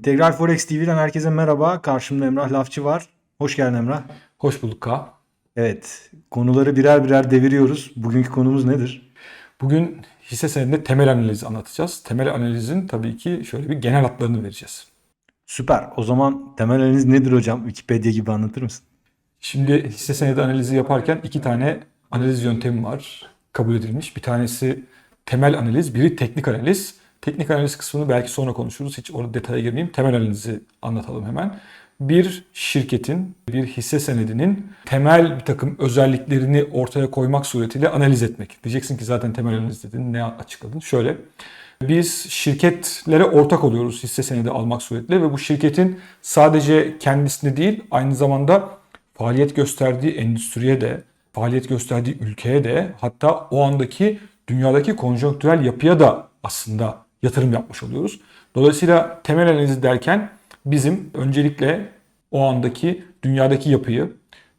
İntegral Forex TV'den herkese merhaba. Karşımda Emrah Lafçı var. Hoş geldin Emrah. Hoş bulduk Ka. Evet, konuları birer birer deviriyoruz. Bugünkü konumuz nedir? Bugün hisse senedinde temel analizi anlatacağız. Temel analizin tabii ki şöyle bir genel hatlarını vereceğiz. Süper. O zaman temel analiz nedir hocam? Wikipedia gibi anlatır mısın? Şimdi hisse senedi analizi yaparken iki tane analiz yöntemi var kabul edilmiş. Bir tanesi temel analiz, biri teknik analiz. Teknik analiz kısmını belki sonra konuşuruz. Hiç orada detaya girmeyeyim. Temel analizi anlatalım hemen. Bir şirketin, bir hisse senedinin temel bir takım özelliklerini ortaya koymak suretiyle analiz etmek. Diyeceksin ki zaten temel analiz dedin, ne açıkladın? Şöyle, biz şirketlere ortak oluyoruz hisse senedi almak suretiyle ve bu şirketin sadece kendisine değil aynı zamanda faaliyet gösterdiği endüstriye de, faaliyet gösterdiği ülkeye de hatta o andaki dünyadaki konjonktürel yapıya da aslında yatırım yapmış oluyoruz. Dolayısıyla temel analiz derken bizim öncelikle o andaki dünyadaki yapıyı,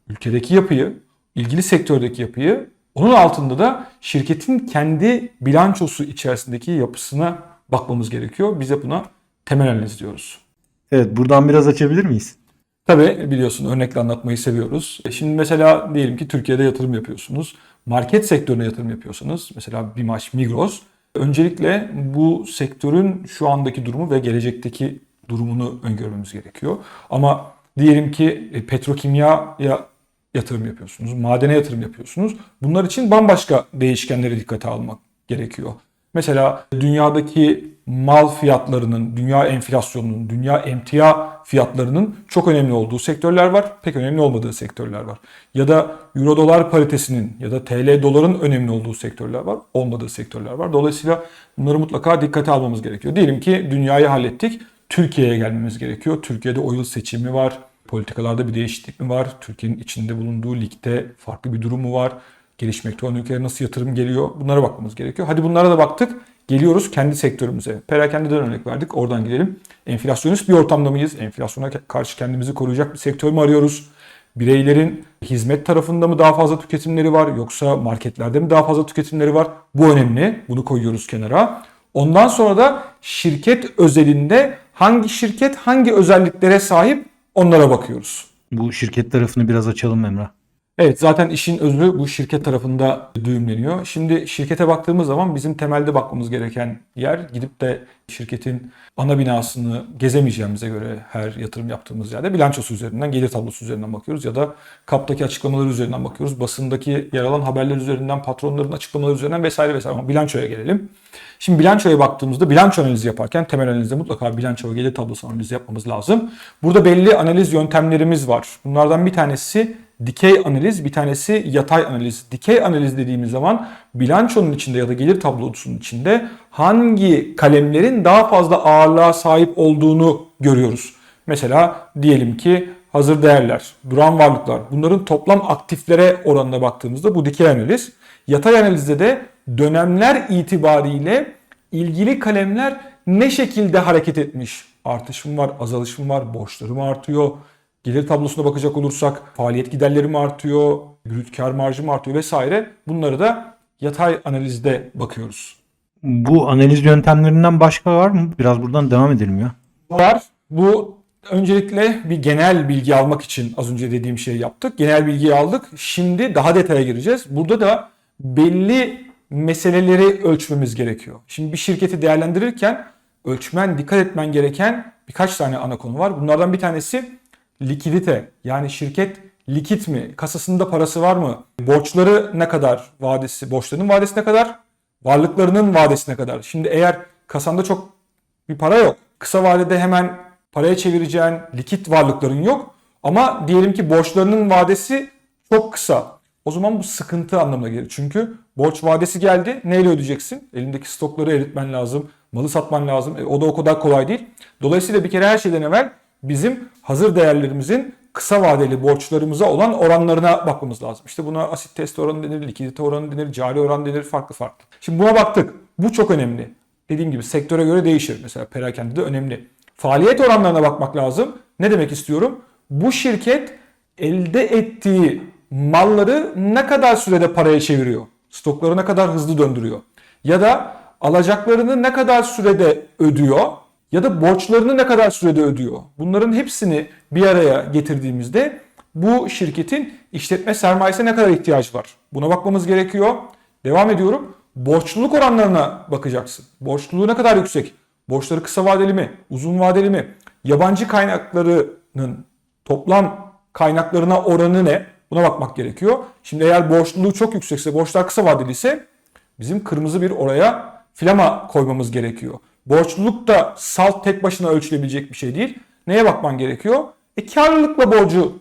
ülkedeki yapıyı, ilgili sektördeki yapıyı, onun altında da şirketin kendi bilançosu içerisindeki yapısına bakmamız gerekiyor. Bize buna temel analiz diyoruz. Evet, buradan biraz açabilir miyiz? Tabii biliyorsun örnekle anlatmayı seviyoruz. E Şimdi mesela diyelim ki Türkiye'de yatırım yapıyorsunuz. Market sektörüne yatırım yapıyorsanız mesela Bimaş, Migros. Öncelikle bu sektörün şu andaki durumu ve gelecekteki durumunu öngörmemiz gerekiyor. Ama diyelim ki e, petrokimyaya yatırım yapıyorsunuz, madene yatırım yapıyorsunuz. Bunlar için bambaşka değişkenleri dikkate almak gerekiyor. Mesela dünyadaki mal fiyatlarının, dünya enflasyonunun, dünya emtia fiyatlarının çok önemli olduğu sektörler var, pek önemli olmadığı sektörler var. Ya da euro dolar paritesinin ya da TL doların önemli olduğu sektörler var, olmadığı sektörler var. Dolayısıyla bunları mutlaka dikkate almamız gerekiyor. Diyelim ki dünyayı hallettik, Türkiye'ye gelmemiz gerekiyor. Türkiye'de o yıl seçimi var, politikalarda bir değişiklik mi var? Türkiye'nin içinde bulunduğu ligde farklı bir durum mu var? Gelişmekte olan ülkelere nasıl yatırım geliyor? Bunlara bakmamız gerekiyor. Hadi bunlara da baktık. Geliyoruz kendi sektörümüze. Perakendeden örnek verdik. Oradan gidelim. Enflasyonist bir ortamda mıyız? Enflasyona karşı kendimizi koruyacak bir sektör mü arıyoruz? Bireylerin hizmet tarafında mı daha fazla tüketimleri var yoksa marketlerde mi daha fazla tüketimleri var? Bu önemli. Bunu koyuyoruz kenara. Ondan sonra da şirket özelinde hangi şirket hangi özelliklere sahip onlara bakıyoruz. Bu şirket tarafını biraz açalım Emrah. Evet zaten işin özü bu şirket tarafında düğümleniyor. Şimdi şirkete baktığımız zaman bizim temelde bakmamız gereken yer gidip de şirketin ana binasını gezemeyeceğimize göre her yatırım yaptığımız yerde bilançosu üzerinden, gelir tablosu üzerinden bakıyoruz ya da kaptaki açıklamaları üzerinden bakıyoruz. Basındaki yer alan haberler üzerinden, patronların açıklamaları üzerinden vesaire vesaire. Ama bilançoya gelelim. Şimdi bilançoya baktığımızda bilanço analizi yaparken temel analizde mutlaka bilanço ve gelir tablosu analizi yapmamız lazım. Burada belli analiz yöntemlerimiz var. Bunlardan bir tanesi dikey analiz, bir tanesi yatay analiz. Dikey analiz dediğimiz zaman bilançonun içinde ya da gelir tablosunun içinde hangi kalemlerin daha fazla ağırlığa sahip olduğunu görüyoruz. Mesela diyelim ki hazır değerler, duran varlıklar bunların toplam aktiflere oranına baktığımızda bu dikey analiz. Yatay analizde de dönemler itibariyle ilgili kalemler ne şekilde hareket etmiş? Artışım var, azalışım var, borçlarım artıyor, Gelir tablosuna bakacak olursak faaliyet giderleri mi artıyor, brüt kar marjı mı artıyor vesaire. Bunları da yatay analizde bakıyoruz. Bu analiz yöntemlerinden başka var mı? Biraz buradan devam edelim ya. Var. Bu öncelikle bir genel bilgi almak için az önce dediğim şeyi yaptık. Genel bilgiyi aldık. Şimdi daha detaya gireceğiz. Burada da belli meseleleri ölçmemiz gerekiyor. Şimdi bir şirketi değerlendirirken ölçmen, dikkat etmen gereken birkaç tane ana konu var. Bunlardan bir tanesi likidite. Yani şirket likit mi? Kasasında parası var mı? Borçları ne kadar? Vadesi, borçlarının vadesi ne kadar? Varlıklarının vadesi ne kadar? Şimdi eğer kasanda çok bir para yok. Kısa vadede hemen paraya çevireceğin likit varlıkların yok. Ama diyelim ki borçlarının vadesi çok kısa. O zaman bu sıkıntı anlamına gelir. Çünkü borç vadesi geldi. Neyle ödeyeceksin? Elindeki stokları eritmen lazım. Malı satman lazım. E, o da o kadar kolay değil. Dolayısıyla bir kere her şeyden evvel bizim hazır değerlerimizin kısa vadeli borçlarımıza olan oranlarına bakmamız lazım. İşte buna asit test oranı denir, likidite oranı denir, cari oran denir, farklı farklı. Şimdi buna baktık. Bu çok önemli. Dediğim gibi sektöre göre değişir. Mesela perakende de önemli. Faaliyet oranlarına bakmak lazım. Ne demek istiyorum? Bu şirket elde ettiği malları ne kadar sürede paraya çeviriyor? Stokları ne kadar hızlı döndürüyor? Ya da alacaklarını ne kadar sürede ödüyor? Ya da borçlarını ne kadar sürede ödüyor. Bunların hepsini bir araya getirdiğimizde bu şirketin işletme sermayesine ne kadar ihtiyacı var? Buna bakmamız gerekiyor. Devam ediyorum. Borçluluk oranlarına bakacaksın. Borçluluğu ne kadar yüksek? Borçları kısa vadeli mi? Uzun vadeli mi? Yabancı kaynaklarının toplam kaynaklarına oranı ne? Buna bakmak gerekiyor. Şimdi eğer borçluluğu çok yüksekse, borçlar kısa vadeli ise bizim kırmızı bir oraya flama koymamız gerekiyor. Borçluluk da salt tek başına ölçülebilecek bir şey değil. Neye bakman gerekiyor? E karlılıkla borcu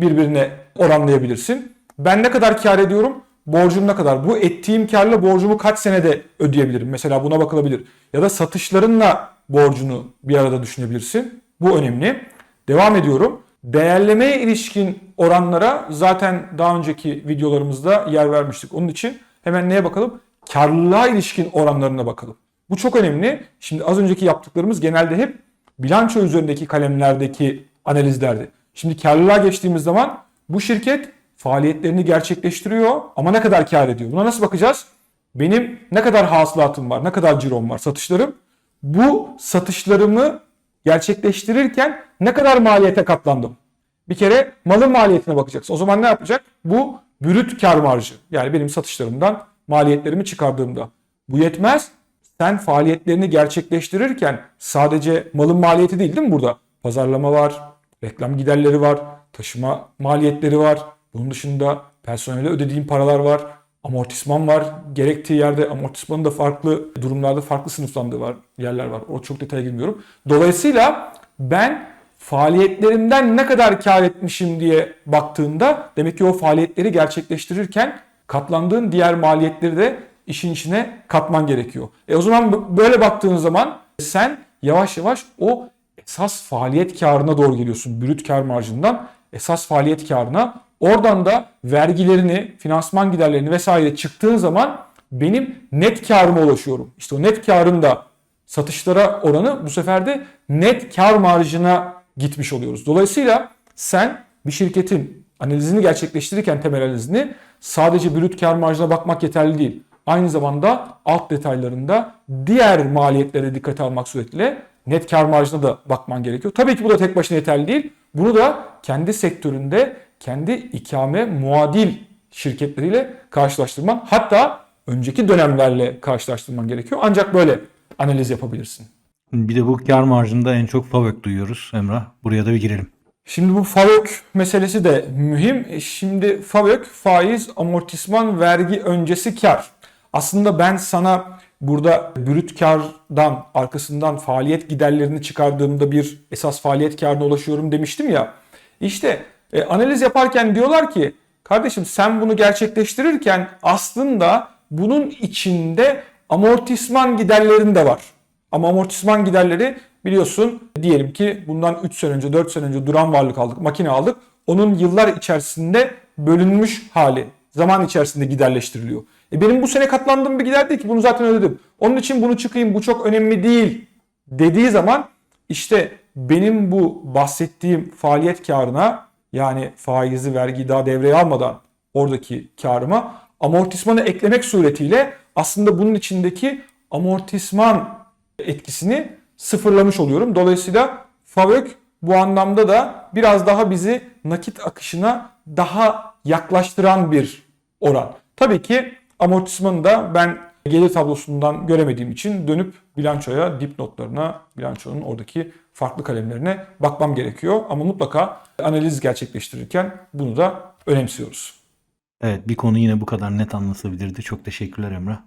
birbirine oranlayabilirsin. Ben ne kadar kar ediyorum? Borcum ne kadar? Bu ettiğim karla borcumu kaç senede ödeyebilirim? Mesela buna bakılabilir. Ya da satışlarınla borcunu bir arada düşünebilirsin. Bu önemli. Devam ediyorum. Değerlemeye ilişkin oranlara zaten daha önceki videolarımızda yer vermiştik. Onun için hemen neye bakalım? Karlılığa ilişkin oranlarına bakalım. Bu çok önemli. Şimdi az önceki yaptıklarımız genelde hep bilanço üzerindeki kalemlerdeki analizlerdi. Şimdi karlılığa geçtiğimiz zaman bu şirket faaliyetlerini gerçekleştiriyor ama ne kadar kar ediyor? Buna nasıl bakacağız? Benim ne kadar hasılatım var, ne kadar cirom var, satışlarım. Bu satışlarımı gerçekleştirirken ne kadar maliyete katlandım? Bir kere malın maliyetine bakacaksın. O zaman ne yapacak? Bu brüt kar marjı. Yani benim satışlarımdan maliyetlerimi çıkardığımda. Bu yetmez. Sen faaliyetlerini gerçekleştirirken sadece malın maliyeti değil değil mi burada? Pazarlama var, reklam giderleri var, taşıma maliyetleri var. Bunun dışında personele ödediğin paralar var. Amortisman var. Gerektiği yerde amortismanın da farklı durumlarda farklı sınıflandığı var. Yerler var. O çok detaya girmiyorum. Dolayısıyla ben faaliyetlerimden ne kadar kar etmişim diye baktığında demek ki o faaliyetleri gerçekleştirirken katlandığın diğer maliyetleri de işin içine katman gerekiyor. E o zaman böyle baktığın zaman sen yavaş yavaş o esas faaliyet karına doğru geliyorsun. Brüt kar marjından esas faaliyet karına. Oradan da vergilerini, finansman giderlerini vesaire çıktığın zaman benim net karıma ulaşıyorum. İşte o net karın da satışlara oranı bu sefer de net kar marjına gitmiş oluyoruz. Dolayısıyla sen bir şirketin analizini gerçekleştirirken temel analizini sadece brüt kar marjına bakmak yeterli değil. Aynı zamanda alt detaylarında diğer maliyetlere dikkate almak suretiyle net kar marjına da bakman gerekiyor. Tabii ki bu da tek başına yeterli değil. Bunu da kendi sektöründe kendi ikame muadil şirketleriyle karşılaştırman hatta önceki dönemlerle karşılaştırman gerekiyor. Ancak böyle analiz yapabilirsin. Bir de bu kar marjında en çok FAVÖK duyuyoruz Emrah. Buraya da bir girelim. Şimdi bu FAVÖK meselesi de mühim. Şimdi FAVÖK faiz, amortisman, vergi öncesi kar. Aslında ben sana burada brüt kardan arkasından faaliyet giderlerini çıkardığımda bir esas faaliyet karına ulaşıyorum demiştim ya. İşte e, analiz yaparken diyorlar ki kardeşim sen bunu gerçekleştirirken aslında bunun içinde amortisman giderlerin de var. Ama amortisman giderleri biliyorsun diyelim ki bundan 3 sene önce 4 sene önce duran varlık aldık, makine aldık. Onun yıllar içerisinde bölünmüş hali zaman içerisinde giderleştiriliyor. E benim bu sene katlandığım bir gider değil ki bunu zaten ödedim. Onun için bunu çıkayım bu çok önemli değil dediği zaman işte benim bu bahsettiğim faaliyet karına yani faizi vergi daha devreye almadan oradaki karıma amortismanı eklemek suretiyle aslında bunun içindeki amortisman etkisini sıfırlamış oluyorum. Dolayısıyla FAVÖK bu anlamda da biraz daha bizi nakit akışına daha yaklaştıran bir oran. Tabii ki amortismanı da ben gelir tablosundan göremediğim için dönüp bilançoya, dipnotlarına, bilançonun oradaki farklı kalemlerine bakmam gerekiyor. Ama mutlaka analiz gerçekleştirirken bunu da önemsiyoruz. Evet bir konu yine bu kadar net anlatılabilirdi. Çok teşekkürler Emrah.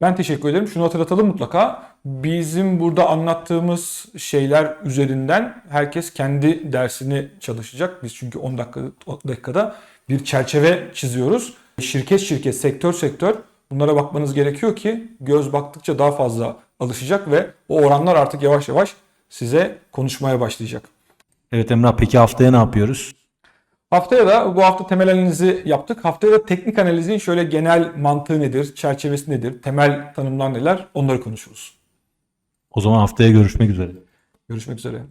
Ben teşekkür ederim. Şunu hatırlatalım mutlaka. Bizim burada anlattığımız şeyler üzerinden herkes kendi dersini çalışacak. Biz çünkü 10 dakika, 10 dakikada bir çerçeve çiziyoruz. Şirket şirket, sektör sektör bunlara bakmanız gerekiyor ki göz baktıkça daha fazla alışacak ve o oranlar artık yavaş yavaş size konuşmaya başlayacak. Evet Emrah peki haftaya ne yapıyoruz? Haftaya da bu hafta temel analizi yaptık. Haftaya da teknik analizin şöyle genel mantığı nedir, çerçevesi nedir, temel tanımlar neler onları konuşuruz. O zaman haftaya görüşmek üzere. Görüşmek üzere.